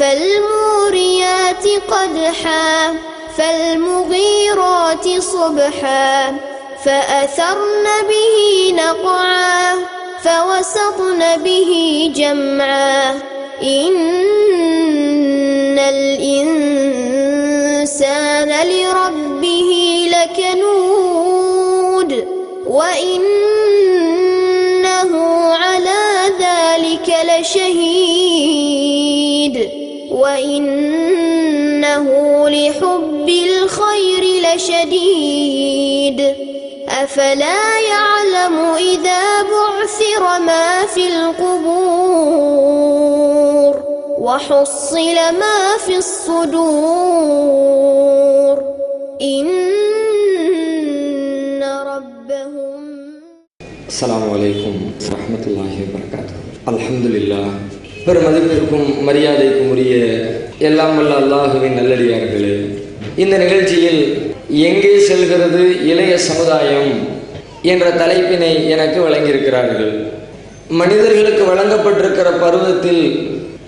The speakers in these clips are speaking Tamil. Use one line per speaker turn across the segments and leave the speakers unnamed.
فالموريات قدحا فالمغيرات صبحا فأثرن به نقعا فوسطن به جمعا. إن الإنسان لربه وإنه لحب الخير لشديد أفلا يعلم إذا بعثر ما في القبور وحصل ما في الصدور إن ربهم
அஸ்ஸலாமு அலைக்கும் வரஹ்மத்துல்லாஹி வபரகாத்து அல்ஹம்துலில்லாஹ் பெருமதிப்பிற்கும் மரியாதைக்கும் உரிய எல்லாம் வல்ல அல்லாஹுவின் நல்லடியார்களே. இந்த நிகழ்ச்சியில் எங்கே செல்கிறது இளைய சமுதாயம் என்ற தலைப்பினை எனக்கு வழங்கியிருக்கிறார்கள். மனிதர்களுக்கு வழங்கப்பட்டிருக்கிற பருவத்தில்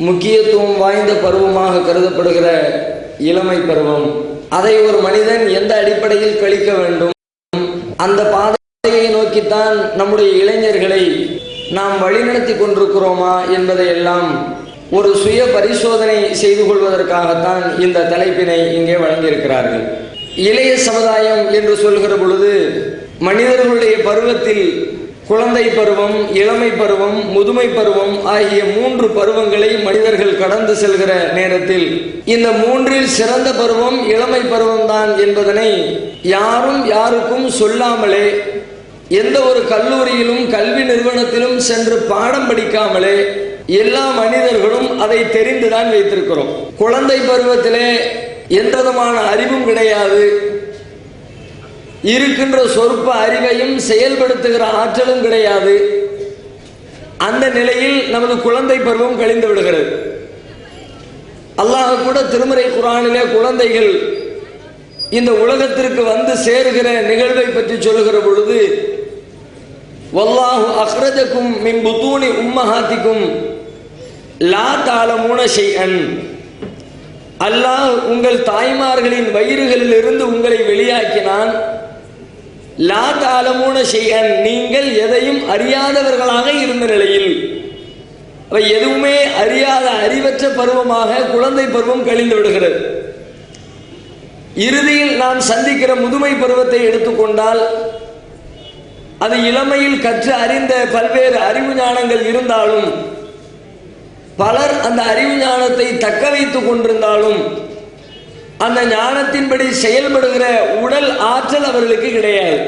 முக்கியத்துவம் வாய்ந்த பருவமாக கருதப்படுகிற இளமை பருவம். அதை ஒரு மனிதன் எந்த அடிப்படையில் கழிக்க வேண்டும்? அந்த பாதையை நோக்கித்தான் நம்முடைய இளைஞர்களை நாம் வழிநடத்தி கொண்டிருக்கிறோமா என்பதை எல்லாம் ஒரு சுய பரிசோதனை செய்து கொள்வதற்காகத்தான் இந்த தலைப்பினை இங்கே வழங்கியிருக்கிறார்கள். இளைய சமுதாயம் என்று சொல்கிற பொழுது மனிதர்களுடைய பருவத்தில் குழந்தை பருவம் இளமை பருவம் முதுமை பருவம் ஆகிய மூன்று பருவங்களை மனிதர்கள் கடந்து செல்கிற நேரத்தில் இந்த மூன்றில் சிறந்த பருவம் இளமை பருவம்தான் என்பதனை யாரும் யாருக்கும் சொல்லாமலே எந்த ஒரு கல்லூரியிலும் கல்வி நிறுவனத்திலும் சென்று பாடம் படிக்காமலே எல்லா மனிதர்களும் அதை தெரிந்துதான் வைத்திருக்கிறோம். குழந்தை பருவத்திலே எந்த விதமான அறிவும் கிடையாது. இருக்கின்ற சொற்ப அறிவையும் செயல்படுத்துகிற ஆற்றலும் கிடையாது. அந்த நிலையில் நமது குழந்தை பருவம் கழிந்து விடுகிறது. அல்லாஹ் கூட திருமறை குரானிலே குழந்தைகள் இந்த உலகத்திற்கு வந்து சேருகிற நிகழ்வை பற்றி சொல்லுகிற பொழுது வல்லாஹு அஹ்ரஜக்கும் மின் புத்தூனி உம்மஹாத்திக்கும் லா தாளமூன செய்யன் அல்லாஹ் உங்கள் தாய்மார்களின் வயிறுகளில் இருந்து உங்களை வெளியாக்கினான். லா தாளமூன செய்யன் நீங்கள் எதையும் அறியாதவர்களாக இருந்த நிலையில். அவை எதுவுமே அறியாத அறிவற்ற பருவமாக குழந்தை பருவம் கழிந்து விடுகிறது. இறுதியில் நாம் சந்திக்கிற முதுமை பருவத்தை எடுத்துக்கொண்டால் அது இளமையில் கற்று அறிந்த பல்வேறு அறிவு ஞானங்கள் இருந்தாலும் பலர் அந்த அறிவு ஞானத்தை தக்க வைத்துக் கொண்டிருந்தாலும் அந்த ஞானத்தின்படி செயல்படுகிற உடல் ஆற்றல் அவர்களுக்கு கிடையாது.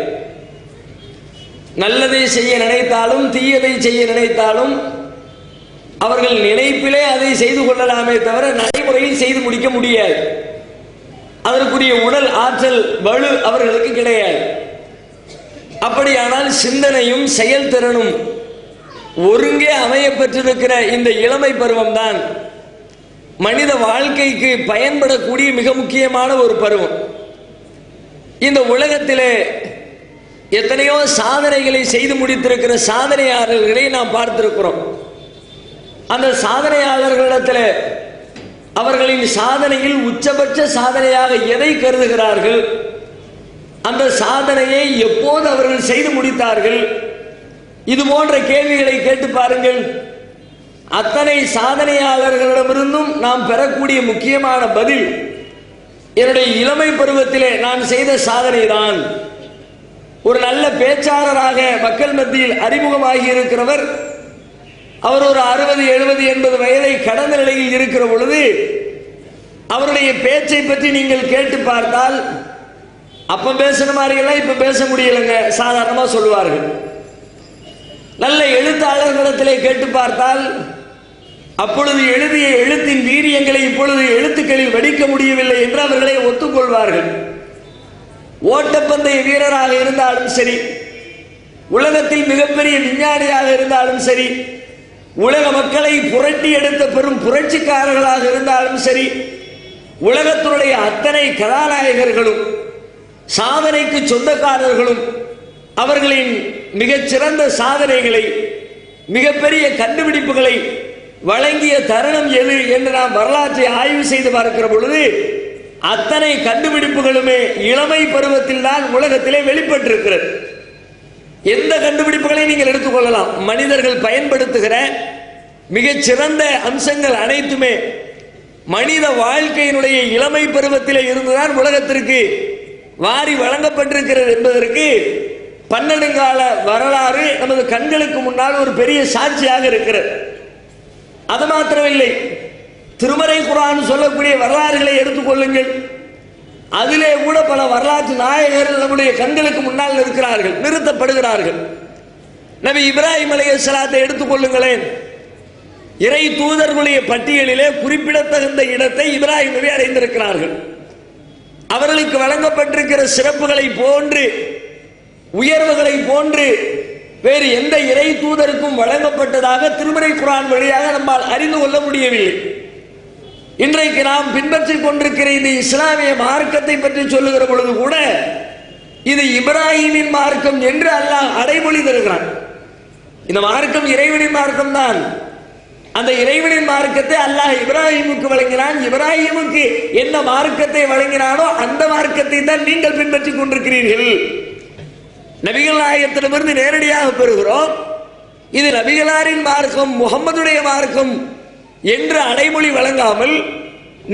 நல்லதை செய்ய நினைத்தாலும் தீயதை செய்ய நினைத்தாலும் அவர்கள் நினைப்பிலே அதை செய்து கொள்ளலாமே தவிர நடைமுறையில் செய்து முடிக்க முடியாது. அதற்குரிய உடல் ஆற்றல் வலு அவர்களுக்கு கிடையாது. அப்படியானால் சிந்தனையும் செயல்திறனும் ஒருங்கே அமைய பெற்றிருக்கிற இந்த இளமை பருவம் தான் மனித வாழ்க்கைக்கு பயன்படக்கூடிய மிக முக்கியமான ஒரு பருவம். இந்த உலகத்திலே எத்தனையோ சாதனைகளை செய்து முடித்திருக்கிற சாதனையாளர்களை நாம் பார்த்திருக்கிறோம். அந்த சாதனையாளர்களிடத்தில் அவர்களின் சாதனையில் உச்சபட்ச சாதனையாக எதை கருதுகிறார்கள்? அந்த சாதனையை எப்போது அவர்கள் செய்து முடித்தார்கள்? இது போன்ற கேள்விகளை கேட்டு பாருங்கள். அத்தனை சாதனையாளர்களிடமிருந்தும் நாம் பெறக்கூடிய முக்கியமான பதில் என்னுடைய இளமை பருவத்திலே நான் செய்த சாதனை தான் ஒரு நல்ல பேச்சாளராக மக்கள் மத்தியில் அறிமுகமாகி இருக்கிறவர் அவர் ஒரு அறுபது எழுபது எண்பது வயதை கடந்த நிலையில் இருக்கிற பொழுது அவருடைய பேச்சை பற்றி நீங்கள் கேட்டு பார்த்தால் அப்ப பேசின மாதிரியெல்லாம் இப்ப பேச முடியலைங்க சாதாரணமா சொல்லுவார்கள். நல்ல எழுத்தாளர்களிடத்திலே கேட்டு பார்த்தால் அப்பொழுது எழுதிய எழுத்தின் வீரியங்களை இப்பொழுது எழுத்துக்களில் வடிக்க முடியவில்லை என்று அவர்களை ஒத்துக்கொள்வார்கள். ஓட்டப்பந்தய வீரராக இருந்தாலும் சரி உலகத்தில் மிகப்பெரிய விஞ்ஞானியாக இருந்தாலும் சரி உலக மக்களை புரட்டி எடுத்த பெரும் புரட்சிக்காரர்களாக இருந்தாலும் சரி உலகத்தினுடைய அத்தனை கதாநாயகர்களும் சாதனைக்கு சொந்தக்காரர்களும் அவர்களின் மிகச்சிறந்த சாதனைகளை மிகப்பெரிய கண்டுபிடிப்புகளை வழங்கிய தருணம் எது என்று நாம் வரலாற்றை ஆய்வு செய்து பார்க்கிற பொழுது அத்தனை கண்டுபிடிப்புகளுமே இளமை பருவத்தில் தான் உலகத்திலே வெளிப்பட்டிருக்கிறது. எந்த கண்டுபிடிப்புகளை நீங்கள் எடுத்துக்கொள்ளலாம்? மனிதர்கள் பயன்படுத்துகிற மிகச்சிறந்த அம்சங்கள் அனைத்துமே மனித வாழ்க்கையினுடைய இளமை பருவத்திலே இருந்துதான் உலகத்திற்கு வாரி வழங்கப்பட்டிருக்கிறது என்பதற்கு பன்னெடுங்கால வரலாறு நமது கண்களுக்கு முன்னால் ஒரு பெரிய சாட்சியாக இருக்கிறது. அது மாத்திரமில்லை. திருமறை குரான் சொல்லக்கூடிய வரலாறுகளை எடுத்துக்கொள்ளுங்கள் அதிலே கூட பல வரலாற்று நாயகர்கள் நம்முடைய கண்களுக்கு முன்னால் இருக்கிறார்கள் நிறுத்தப்படுகிறார்கள். நபி இப்ராஹிம் அலைஹிஸ்ஸலாத்தை எடுத்துக்கொள்ளுங்களேன் இறை தூதர்களுடைய பட்டியலிலே குறிப்பிடத்தகுந்த இடத்தை இப்ராஹிம் நபி அடைந்திருக்கிறார்கள். அவர்களுக்கு வழங்கப்பட்டிருக்கிற சிறப்புகளை போன்று உயர்வுகளை போன்று வேறு எந்த இறை தூதருக்கும் வழங்கப்பட்டதாக திருமறை குரான் வழியாக நம்மால் அறிந்து கொள்ள முடியவில்லை. இன்றைக்கு நாம் பின்பற்றிக் கொண்டிருக்கிற இந்த இஸ்லாமிய மார்க்கத்தை பற்றி சொல்லுகிற பொழுது கூட இது இப்ராஹிமின் மார்க்கம் என்று அல்லாஹ் அடைமொழி தருகிறான். இந்த மார்க்கம் இறைவனின் மார்க்கம் தான். அந்த இறைவனின் மார்க்கத்தை அல்லாஹ் இப்ராஹிமுக்கு வழங்கினான். இப்ராஹிமுக்கு என்ன மார்க்கத்தை வழங்கினானோ அந்த மார்க்கத்தை தான் நீங்கள் பின்பற்றிக் கொண்டிருக்கிறீர்கள். நபிகள் நாயகத்திடமிருந்து நேரடியாக பெறுகிறோம். இது நபிகளாரின் மார்க்கம் முகம்மதுடைய மார்க்கம் என்று அடைமொழி வழங்காமல்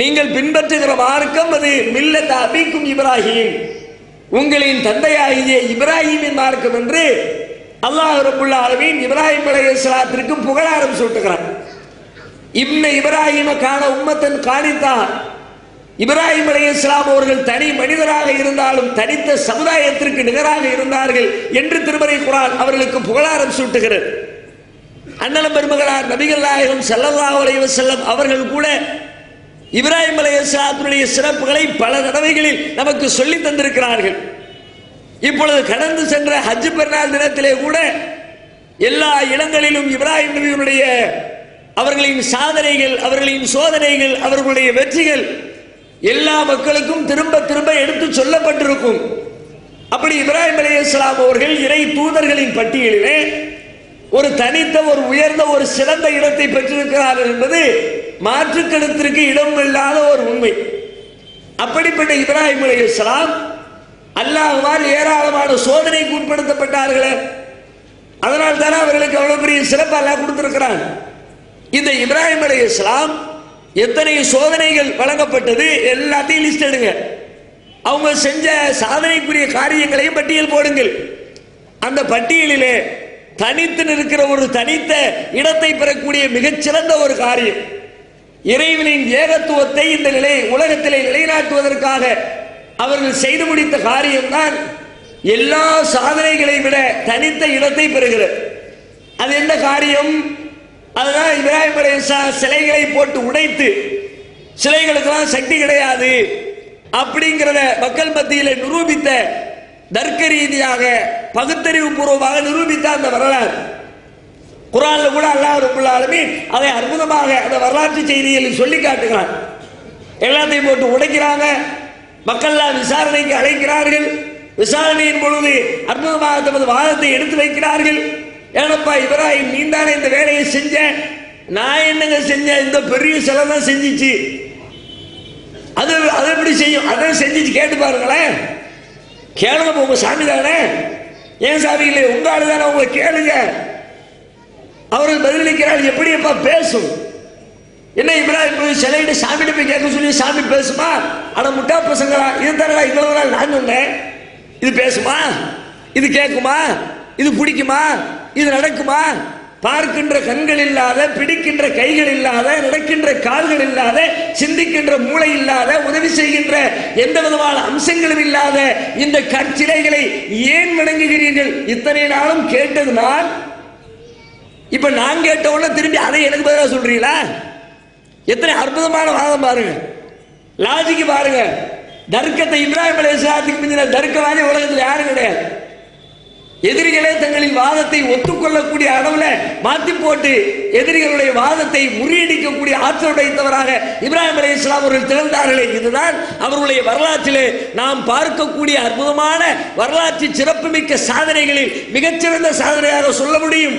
நீங்கள் பின்பற்றுகிற மார்க்கம் அது மில்லத் அபிக்கும் இப்ராஹிம். உங்களின் தந்தையாகிய இப்ராஹிமின் மார்க்கம் என்று அல்லாஹ் ரபுல்லா ஆலமீன் இப்ராஹிம் அலைஹிஸ்ஸலாத்திற்கு புகழாரம் சூட்டுகிறான். இப்ன இப்ராஹிம காண உம்மத்தன் காணித்தான். இப்ராஹிம் அலைஹிஸ்ஸலாம் அவர்கள் தனி மனிதராக இருந்தாலும் தனித்த சமுதாயத்திற்கு நிகராக இருந்தார்கள் என்று திருமறை குரான் அவர்களுக்கு புகழாரம் சூட்டுகிறது. அண்ணலம் பெருமகளார் நபிகள் நாயகம் செல்லல்லா அலைஹி செல்லம் அவர்கள் கூட இப்ராஹிம் அலைஹிஸ்ஸலாத்துடைய சிறப்புகளை பல தடவைகளில் நமக்கு சொல்லி தந்திருக்கிறார்கள். இப்பொழுது கடந்து சென்ற ஹஜ் பெருநாள் தினத்திலே கூட எல்லா இடங்களிலும் இப்ராஹிம் நபியினுடைய அவர்களின் சாதனைகள் அவர்களின் சோதனைகள் அவர்களுடைய வெற்றிகள் எல்லா மக்களுக்கும் திரும்ப திரும்ப எடுத்து சொல்லப்பட்டிருக்கும். அப்படி இப்ராஹிம் அலைஹிஸ்ஸலாம் அவர்கள் இறை தூதர்களின் பட்டியலிலே ஒரு தனித்த ஒரு உயர்ந்த ஒரு சிறந்த இடத்தை பெற்றிருக்கிறார்கள் என்பது மாற்று கருத்திற்கு இடம் இல்லாத ஒரு உண்மை. அப்படிப்பட்ட இப்ராஹிம் அலி இஸ்லாம் அல்லாஹுவால் ஏராளமான சோதனைக்கு உட்படுத்தப்பட்டார்களே. அதனால் தானே அவர்களுக்கு அவ்வளவு பெரிய சிறப்பு அல்லாஹ் கொடுத்திருக்கிறான். இந்த இப்ராஹிம் அலைஹிஸ்ஸலாம் எத்தனை சோதனைகள் வழங்கப்பட்டது எல்லாத்தையும் லிஸ்ட் எடுங்க. அவங்க செஞ்ச சாதனைக்குரிய காரியங்களையும் பட்டியல் போடுங்கள். அந்த பட்டியலிலே தனித்து நிற்கிற ஒரு தனித்த இடத்தை பெறக்கூடிய மிகச்சிறந்த ஒரு காரியம். இறைவனின் ஏகத்துவத்தை இந்த நிலை உலகத்திலே நிலைநாட்டுவதற்காக அவர்கள் செய்து முடித்த காரியம்தான் எல்லா சாதனைகளை விட தனித்த இடத்தை பெறுகிறது. அது என்ன காரியம்? அதுதான் இப்ராஹிம் அலைஹிஸ்ஸலாம் சிலைகளை போட்டு உடைத்து சிலைகளுக்கெல்லாம் சக்தி கிடையாது அப்படிங்கிறத மக்கள் மத்தியில் நிரூபித்த தர்க்க ரீதியாக பகுத்தறிவு பூர்வமாக நிரூபித்த அந்த வரலாறு. குரான்ல கூட அல்லாஹ் ரபுல்லாலுமே அதை அற்புதமாக அந்த வரலாற்று செய்தியில் சொல்லி காட்டுகிறான். எல்லாத்தையும் போட்டு உடைக்கிறாங்க. மக்கள்லாம் விசாரணைக்கு அழைக்கிறார்கள். விசாரணையின் பொழுது அற்புதமாக தமது வாதத்தை எடுத்து வைக்கிறார்கள். ஏனப்பா இப்ராஹிம் நீ தானே இந்த வேலையை செஞ்ச? நான் என்னங்க செஞ்சேன்? இந்த பெரிய சிலை தான் செஞ்சிச்சு. அது அதை எப்படி செய்யும்? அதான் செஞ்சிச்சு கேட்டு பாருங்களேன். கேளுங்க உங்க சாமி தானே? ஏன் சாமி இல்லை உங்க ஆளு தானே? உங்களை கேளுங்க. அவர்கள் பதிலளிக்கிறார் எப்படி அப்பா பேசும்? என்ன இப்ராஹிம் போய் சிலையிட்டு சாமிகிட்ட போய் கேட்க சொல்லி சாமி பேசுமா? ஆனால் முட்டா பசங்களா இது தானடா இவ்வளவு நாள் நான் சொன்னேன். இது பேசுமா? இது கேட்குமா இது பிடிக்குமா இது நடக்குமா? பார்க்கின்ற கண்கள் இல்லாத பிடிக்கின்ற கைகள் இல்லாத நடக்கின்ற கால்கள் இல்லாத சிந்திக்கின்ற மூளை இல்லாத உதவி செய்கின்ற எந்த விதமான அம்சங்களும் இல்லாத இந்த கற்சிலைகளை ஏன் வணங்குகிறீர்கள்? இத்தனை நாளும் கேட்டது நான்? இப்ப நான் கேட்ட உடனே திரும்பி அதை எனக்கு பதிலாக சொல்றீங்களா? எத்தனை அற்புதமான வாதம் பாருங்க. லாஜிக்கு பாருங்க. தர்க்கத்தை இப்ராஹிம் அலைஹிஸ்ஸலாத்துக்கு மிஞ்சின தர்க்கவாதி உலகத்தில் யாரும் கிடையாது. எதிரிகளே தங்களின் வாதத்தை ஒத்துக்கொள்ளக்கூடிய அளவில் மாற்றி போட்டு எதிரிகளுடைய வாதத்தை முறியடிக்கக்கூடிய ஆற்றல் உடைத்தவராக இப்ராஹிம் அலி இஸ்லாம் அவர்கள் திறந்தார்களே இதுதான் அவர்களுடைய வரலாற்றிலே நாம் பார்க்கக்கூடிய அற்புதமான வரலாற்று சிறப்புமிக்க சாதனைகளில் மிகச்சிறந்த சாதனையாக சொல்ல முடியும்.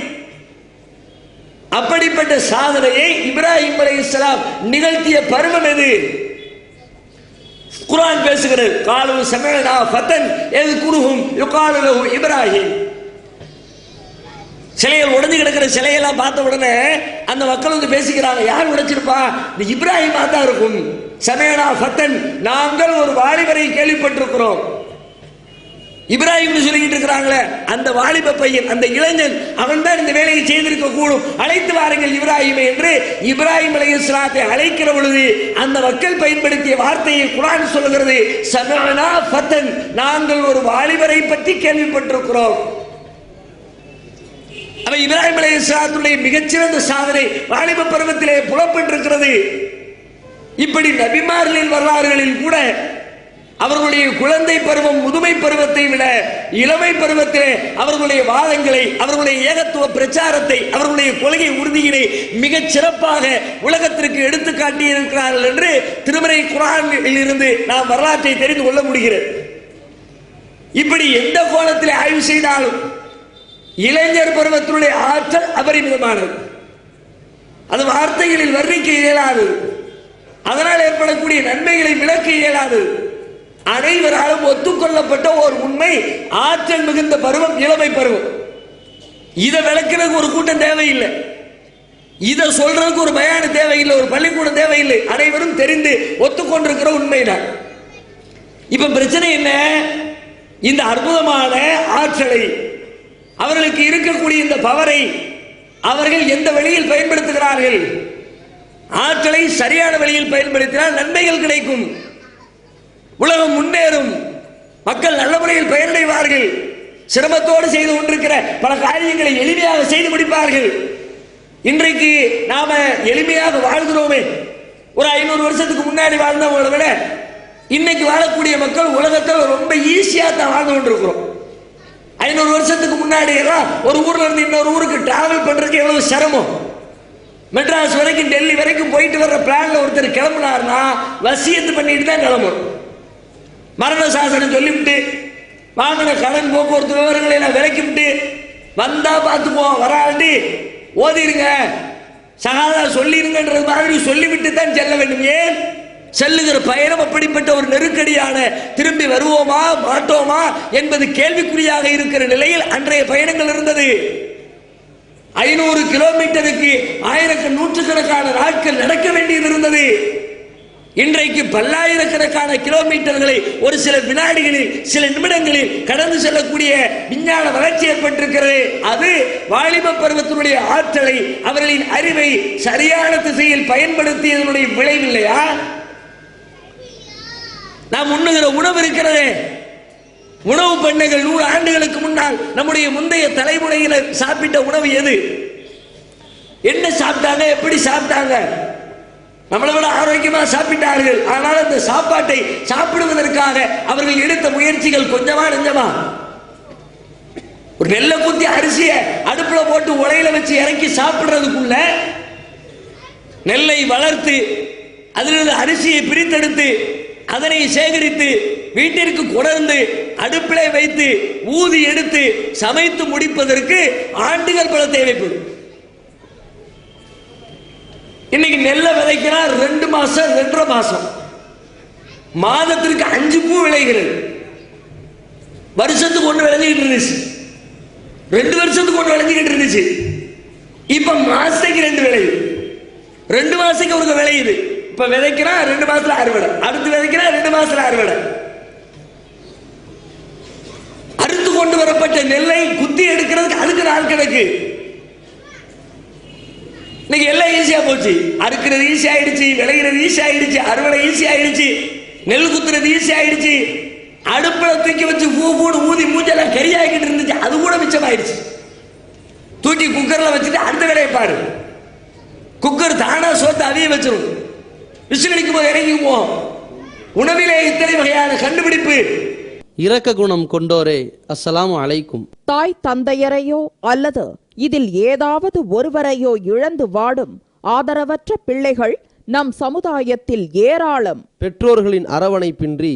அப்படிப்பட்ட சாதனையை இப்ராஹிம் அலைஹிஸ்ஸலாம் நிகழ்த்திய பருவம் எது? குரான் பேசுகிறது. காலு சமயனா ஃபத்தன் எது குருகும் யுகாலு இப்ராஹிம். சிலைகள் உடஞ்சு கிடக்கிற சிலையெல்லாம் பார்த்த உடனே அந்த மக்கள் வந்து பேசிக்கிறாங்க யார் உடைச்சிருப்பா? இந்த இப்ராஹிமா தான் இருக்கும். சமயனா ஃபத்தன் நாங்கள் ஒரு வாலிபரை கேள்விப்பட்டிருக்கிறோம். இப்ராஹிம் சொல்லிக்கிட்டு இருக்கிறாங்களே அந்த வாலிப பையன் அந்த இளைஞன் அவன் தான் இந்த வேலையை செய்திருக்க கூடும். அழைத்து வாருங்கள் இப்ராஹிமை என்று இப்ராஹிம் அலி இஸ்லாத்தை அழைக்கிற பொழுது அந்த மக்கள் பயன்படுத்திய வார்த்தையை குரான் சொல்லுகிறது சமனா ஃபத்தன். நாங்கள் ஒரு வாலிபரை பற்றி கேள்விப்பட்டிருக்கிறோம். அவன் இப்ராஹிம் அலி இஸ்லாத்துடைய மிகச்சிறந்த சாதனை வாலிப பருவத்திலே புலப்பட்டிருக்கிறது. இப்படி நபிமார்களின் வரலாறுகளில் கூட அவர்களுடைய குழந்தை பருவம் முதுமை பருவத்தை விட இளமை பருவத்திலே அவர்களுடைய வாதங்களை அவர்களுடைய ஏகத்துவ பிரச்சாரத்தை அவர்களுடைய கொள்கை உறுதியினை மிகச் சிறப்பாக உலகத்திற்கு எடுத்து காட்டியிருக்கிறார்கள் என்று திருமறை குரானில் இருந்து நாம் வரலாற்றை தெரிந்து கொள்ள முடிகிறது. இப்படி எந்த கோணத்தில் ஆய்வு செய்தாலும் இளைஞர் பருவத்தினுடைய ஆற்றல் அபரிமிதமானது. அது வார்த்தைகளில் வர்ணிக்க இயலாது அதனால் ஏற்படக்கூடிய நன்மைகளை விளக்க இயலாது அனைவராலும் ஒத்துக்கொள்ளப்பட்ட ஒரு உண்மை ஆற்றல் மிகுந்த பருவம் இளமை பருவம். இதை விளக்குறதுக்கு ஒரு கூட்டம் தேவையில்லை. இதை சொல்றதுக்கு ஒரு பயானு தேவையில்லை ஒரு பள்ளிக்கூடம் தேவையில்லை. அனைவரும் தெரிந்து ஒத்துக்கொண்டிருக்கிற உண்மைதான். இப்ப பிரச்சனை என்ன? இந்த அற்புதமான ஆற்றலை அவர்களுக்கு இருக்கக்கூடிய இந்த பவரை அவர்கள் எந்த வழியில் பயன்படுத்துகிறார்கள்? ஆற்றலை சரியான வழியில் பயன்படுத்தினால் நன்மைகள் கிடைக்கும். உலகம் முன்னேறும். மக்கள் நல்ல முறையில் பயனடைவார்கள் சிரமத்தோடு செய்து கொண்டிருக்கிற பல காரியங்களை எளிமையாக செய்து முடிப்பார்கள். இன்றைக்கு நாம எளிமையாக வாழ்கிறோமே. ஒரு ஐநூறு வருஷத்துக்கு முன்னாடி வாழ்ந்தவங்களை விட இன்னைக்கு வாழக்கூடிய மக்கள் உலகத்தில் ரொம்ப ஈஸியா தான் வாழ்ந்து கொண்டிருக்கிறோம். ஐநூறு வருஷத்துக்கு முன்னாடி எல்லாம் ஒரு ஊர்ல இருந்து இன்னொரு ஊருக்கு டிராவல் பண்றதுக்கு எவ்வளவு சிரமம். மெட்ராஸ் வரைக்கும் டெல்லி வரைக்கும் போயிட்டு வர்ற பிளான்ல ஒருத்தர் கிளம்புனாருன்னா வசியத்து பண்ணிட்டு தான் கிளம்பணும். மரண சாசனம் சொல்லிவிட்டு வாங்கின கடன் போக்குவரத்து விவரங்களை எல்லாம் விலக்கிவிட்டு வந்தா பார்த்துப்போம் வராட்டி ஓதிருங்க. சகாதா சொல்லிருங்கன்றது மாதிரி சொல்லிவிட்டு தான் செல்ல வேண்டும். ஏன்? செல்லுகிற பயணம் அப்படிப்பட்ட ஒரு நெருக்கடியான திரும்பி வருவோமா மாட்டோமா என்பது கேள்விக்குறியாக இருக்கிற நிலையில் அன்றைய பயணங்கள் இருந்தது. ஐநூறு கிலோமீட்டருக்கு ஆயிரக்கு நூற்றுக்கணக்கான நாட்கள் நடக்க வேண்டியது இருந்தது இன்றைக்கு பல்லாயிரக்கணக்கான கிலோமீட்டர்களை ஒரு சில வினாடிகளில் சில நிமிடங்களில் கடந்து செல்லக்கூடிய விஞ்ஞான வளர்ச்சி ஏற்பட்டிருக்கிறது. அது வாலிப பருவத்தினுடைய ஆற்றலை அவர்களின் அறிவை சரியான திசையில் பயன்படுத்தியதனுடைய விளைவில்லையா நாம் உண்ணுகிற உணவு இருக்கிறதே. உணவு பண்ணைகள் நூறு ஆண்டுகளுக்கு முன்னால் நம்முடைய முந்தைய தலைமுறையினர் சாப்பிட்ட உணவு எது? என்ன சாப்பிட்டாங்க? எப்படி சாப்பிட்டாங்க? நம்மளை விட ஆரோக்கியமாக சாப்பிட்டார்கள். ஆனால் அந்த சாப்பாட்டை சாப்பிடுவதற்காக அவர்கள் எடுத்த முயற்சிகள் கொஞ்சமா நெஞ்சமா? ஒரு நெல்லை குத்தி அரிசியை அடுப்புல போட்டு உலையில வச்சு இறக்கி சாப்பிடுறதுக்குள்ள நெல்லை வளர்த்து அதிலிருந்து அரிசியை பிரித்தெடுத்து அதனை சேகரித்து வீட்டிற்கு கொடர்ந்து அடுப்பிலே வைத்து ஊதி எடுத்து சமைத்து முடிப்பதற்கு ஆண்டுகள் பல தேவைப்படும். இன்னைக்கு நெல்லை விதைக்கிறா ரெண்டு மாசம் ரெண்டரை மாசம். மாதத்திற்கு அஞ்சு பூ விளைகிறது. வருஷத்துக்கு ஒன்று விளைஞ்சிக்கிட்டு இருந்துச்சு. ரெண்டு வருஷத்துக்கு ஒன்று விளைஞ்சிக்கிட்டு இருந்துச்சு. இப்ப மாசத்துக்கு ரெண்டு விளையுது. ரெண்டு மாசத்துக்கு ஒரு விளையுது. இப்ப விதைக்கிறா ரெண்டு மாசத்துல அறுவடை. அடுத்து விதைக்கிறா ரெண்டு மாசத்துல அறுவடை. அறுத்து கொண்டு வரப்பட்ட நெல்லை குத்தி எடுக்கிறதுக்கு அதுக்கு நாள் கிடக்கு. இன்னைக்கு எல்லாம் ஈஸியா போச்சு. அறுக்கிறது ஈஸி ஆயிடுச்சு விளையிறது ஈஸி ஆயிடுச்சு அறுவடை ஈஸி ஆயிடுச்சு நெல் குத்துறது ஈஸி ஆயிடுச்சு. அடுப்புல தூக்கி வச்சு பூ பூடு ஊதி மூஞ்செல்லாம் கரியாக்கிட்டு இருந்துச்சு. அது கூட மிச்சமாயிடுச்சு. தூக்கி குக்கர்ல வச்சுட்டு அடுத்த வேலையை பாரு. குக்கர் தானா சோத்து அவிய வச்சிரும். விசில் அடிக்கும் போது இறங்கி போவோம். உணவிலே இத்தனை வகையான கண்டுபிடிப்பு.
இரக்க குணம் கொண்டோரே அஸ்ஸலாமு அலைக்கும்.
தாய் தந்தையரையோ அல்லது இதில் ஏதாவது ஒருவரையோ இழந்து வாடும் ஆதரவற்ற பிள்ளைகள் நம் சமுதாயத்தில் ஏராளம்.
பெற்றோர்களின் அரவணைப்பின்றி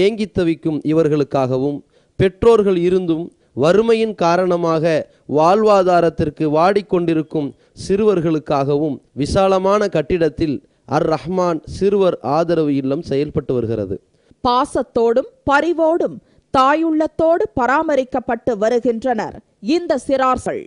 ஏங்கித் தவிக்கும் இவர்களுக்காகவும் பெற்றோர்கள் இருந்தும் வறுமையின் காரணமாக வாழ்வாதாரத்திற்கு வாடிக்கொண்டிருக்கும் சிறுவர்களுக்காகவும் விசாலமான கட்டிடத்தில் அர் ரஹ்மான் சிறுவர் ஆதரவு இல்லம் செயல்பட்டு வருகிறது.
பாசத்தோடும் பரிவோடும் தாயுள்ளத்தோடு பராமரிக்கப்பட்டு வருகின்றனர் இந்த சிறார்கள்.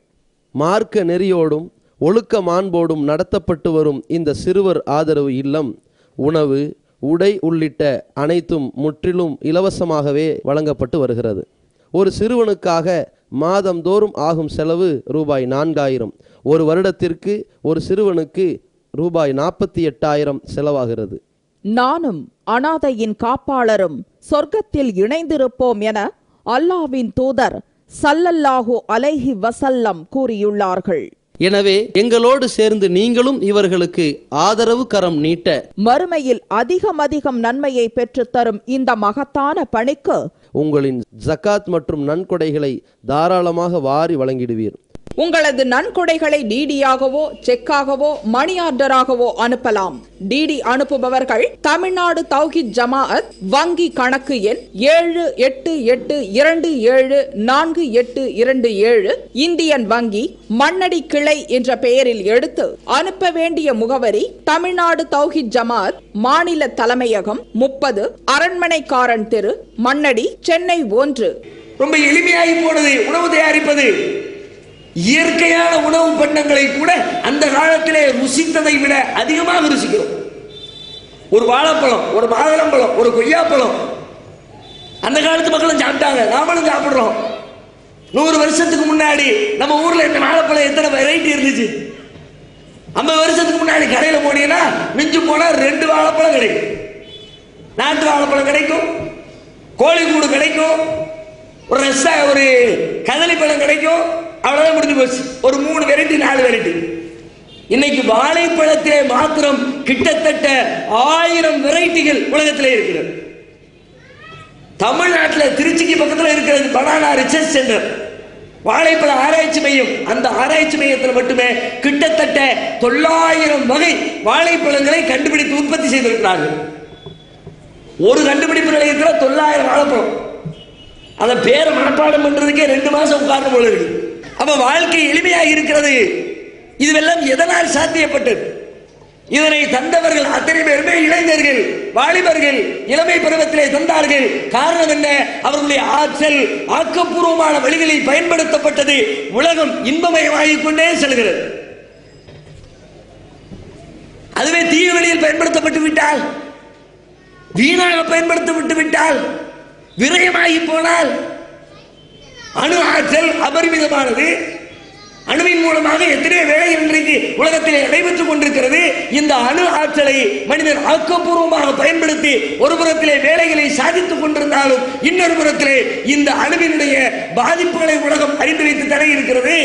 மார்க்க நெறியோடும் ஒழுக்க மாண்போடும் நடத்தப்பட்டு வரும் இந்த சிறுவர் ஆதரவு இல்லம் உணவு உடை உள்ளிட்ட அனைத்தும் முற்றிலும் இலவசமாகவே வழங்கப்பட்டு வருகிறது. ஒரு சிறுவனுக்காக மாதந்தோறும் ஆகும் செலவு ரூபாய் நான்காயிரம். ஒரு வருடத்திற்கு ஒரு சிறுவனுக்கு ரூபாய் நாற்பத்தி எட்டாயிரம் செலவாகிறது.
நானும் அனாதையின் காப்பாளரும் சொர்க்கத்தில் இணைந்திருப்போம் என அல்லாவின் தூதர் சல்லல்லாஹு அலைஹி வசல்லம் கூறியுள்ளார்கள்.
எனவே எங்களோடு சேர்ந்து நீங்களும் இவர்களுக்கு ஆதரவு கரம் நீட்ட
மறுமையில் அதிகம் அதிகம் நன்மையை பெற்றுத்தரும் இந்த மகத்தான பணிக்கு
உங்களின் ஜகாத் மற்றும் நன்கொடைகளை தாராளமாக வாரி வழங்கிடுவீர்.
உங்களது நன்கொடைகளை டிடியாகவோ செக்காகவோ மணி ஆர்டராகவோ அனுப்பலாம். டிடி அனுப்புபவர்கள் தமிழ்நாடு தௌஹித் ஜமாஅத் வங்கி கணக்கு எண் ஏழு எட்டு எட்டு இரண்டு ஏழு நான்கு எட்டு இரண்டு ஏழு இந்தியன் வங்கி மண்ணடி கிளை என்ற பெயரில் எடுத்து அனுப்ப வேண்டிய முகவரி தமிழ்நாடு தௌஹித் ஜமாஅத் மாநில தலைமையகம் முப்பது அரண்மனைக்காரன் தெரு மண்ணடி சென்னை ஒன்று.
ரொம்ப எளிமையாகி போனது உணவு தயாரிப்பது. இயற்கையான உணவு பண்டங்களை கூட அந்த காலத்திலே ருசித்ததை விட அதிகமாக ருசிக்கிறோம். ஒரு வாழைப்பழம் ஒரு மாதுளம்பழம் ஒரு கொய்யாப்பழம். அந்த காலத்து மக்களும் சாப்பிட்டாங்க. நாமளும் சாப்பிடுறோம். நூறு வருஷத்துக்கு முன்னாடி நம்ம ஊர்ல இந்த வாழைப்பழம் எத்தனை வெரைட்டி இருந்துச்சு? ஐம்பது வருஷத்துக்கு முன்னாடி கடையில போனீங்கன்னா மிஞ்சு போனா ரெண்டு வாழைப்பழம் கிடைக்கும். நாட்டு வாழைப்பழம் கிடைக்கும். கோழிக்கூடு கிடைக்கும். ஒரு ரச ஒரு கதளி பழம் கிடைக்கும். அவ்வளவுதான் முடிஞ்சு போச்சு. ஒரு மூணு வெரைட்டி நாலு வெரைட்டி இன்னைக்கு வாழைப்பழத்திலே மாத்திரம் கிட்டத்தட்ட ஆயிரம் வெரைட்டிகள் உலகத்திலே இருக்கிறது. தமிழ்நாட்டில் திருச்சிக்கு பக்கத்தில் இருக்கிறது பனானா ரிசர்ச் சென்டர். வாழைப்பழ ஆராய்ச்சி மையம். அந்த ஆராய்ச்சி மையத்தில் மட்டுமே கிட்டத்தட்ட தொள்ளாயிரம் வகை வாழைப்பழங்களை கண்டுபிடித்து உற்பத்தி செய்திருக்கிறார்கள். ஒரு கண்டுபிடிப்பு நிலையத்தில் தொள்ளாயிரம் வாழைப்பழம். அதை பேரை மனப்பாடம் பண்றதுக்கே ரெண்டு மாசம் உட்கார்ந்து போல இருக்கு. அப்ப வாழ்க்கை எளிமையாக இருக்கிறது இதுவெல்லாம் எதனால் சாத்தியப்பட்டது? இதனை தந்தவர்கள் அத்தனை பேருமே இளைஞர்கள் வாலிபர்கள் இளமை பருவத்திலே தந்தார்கள். காரணம் என்ன? அவர்களுடைய ஆற்றல் ஆக்கப்பூர்வமான வழிகளில் பயன்படுத்தப்பட்டது. உலகம் இன்பமயமாகிக் கொண்டே செல்கிறது. அதுவே தீய வழியில் பயன்படுத்தப்பட்டு விட்டால் வீணாக பயன்படுத்த விட்டு விட்டால் விரயமாகி போனால் அணு ஆற்றல் அபரிமிதமானது. அணுவின் மூலமாக எத்தனையோ வேலை இன்றைக்கு உலகத்தில் நடைபெற்றுக் கொண்டிருக்கிறது? இந்த அணு ஆற்றலை மனிதன் ஆக்கப்பூர்வமாக பயன்படுத்தி ஒரு புறத்திலே வேலைகளை சாதித்துக் கொண்டிருந்தாலும் இன்னொரு புறத்திலே இந்த அணுவினுடைய பாதிப்புகளை உலகம் அறிந்து வைத்து தடை இருக்கிறது.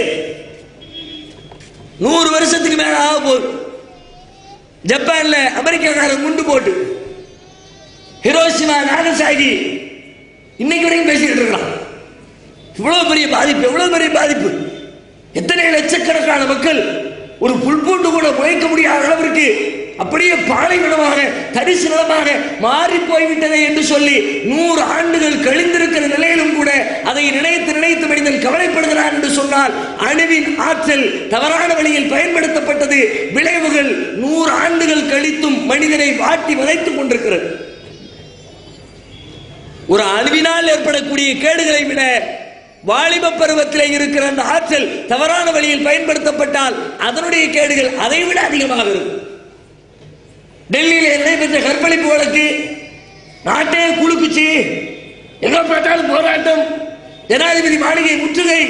நூறு வருஷத்துக்கு மேல ஆக போகுது. ஜப்பான்ல அமெரிக்காக்காரன் குண்டு போட்டு ஹிரோஷிமா நாகசாகி இன்னைக்கு வரைக்கும் பேசிக்கிட்டு இருக்கிறான். இவ்வளவு பெரிய பாதிப்பு எவ்வளவு பெரிய பாதிப்பு? எத்தனை லட்சக்கணக்கான மக்கள் ஒரு புல்பூண்டு கூட உழைக்க முடியாத அளவிற்கு அப்படியே பாலைவனமாக தரிசு நிலமாக மாறி போய்விட்டதே என்று சொல்லி நூறு ஆண்டுகள் கழிந்திருக்கிற நிலையிலும் கூட அதை நினைத்து நினைத்து மனிதன் கவலைப்படுகிறான் என்று சொன்னால் அணுவின் ஆற்றல் தவறான வழியில் பயன்படுத்தப்பட்டது. விளைவுகள் நூறு ஆண்டுகள் கழித்தும் மனிதனை வாட்டி வதைத்துக் கொண்டிருக்கிறது. ஒரு அணுவினால் ஏற்படக்கூடிய கேடுகளை விட வாலிப பருவத்தில் இருக்கிற அந்த ஆற்றல் தவறான வழியில் பயன்படுத்தப்பட்டால் அதனுடைய கேடுகள் அதை விட அதிகமாக இருக்கும். டெல்லியில் நடைபெற்ற கற்பழிப்பு வழக்கு நாட்டே குலுக்குச்சு. எங்க பார்த்தாலும் போராட்டம். ஜனாதிபதி மாளிகை முற்றுகை.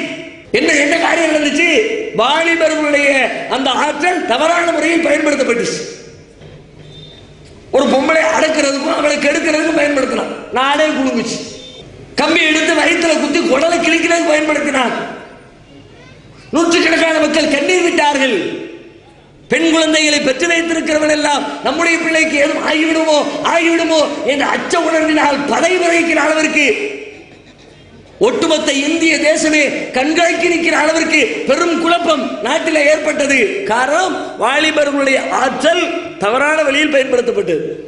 என்ன என்ன காரியம் நடந்துச்சு? வாலிபர்களுடைய அந்த ஆற்றல் தவறான முறையில் பயன்படுத்தப்பட்டுச்சு. ஒரு பொம்பளை அடக்கிறதுக்கும் அவளை கெடுக்கிறதுக்கும் பயன்படுத்தலாம் நாடே குலுங்குச்சு. கம்பி எடுத்து வயிற்றுல குத்தி குடலை கிழிக்கிறதுக்கு பயன்படுத்தினான் நூற்றுக்கணக்கான மக்கள் கண்ணீர் விட்டார்கள். பெண் குழந்தைகளை பெற்று வைத்திருக்கிறவன் எல்லாம் நம்முடைய பிள்ளைக்கு ஏதும் ஆகிவிடுமோ ஆகிவிடுமோ? என்ற அச்ச உணர்வினால் பதை விதைக்கிற அளவிற்கு ஒட்டுமொத்த இந்திய தேசமே கண்காணிக்கு நிற்கிற அளவிற்கு பெரும் குழப்பம் நாட்டில் ஏற்பட்டது. காரணம் வாலிபர்களுடைய ஆற்றல் தவறான வழியில் பயன்படுத்தப்பட்டது.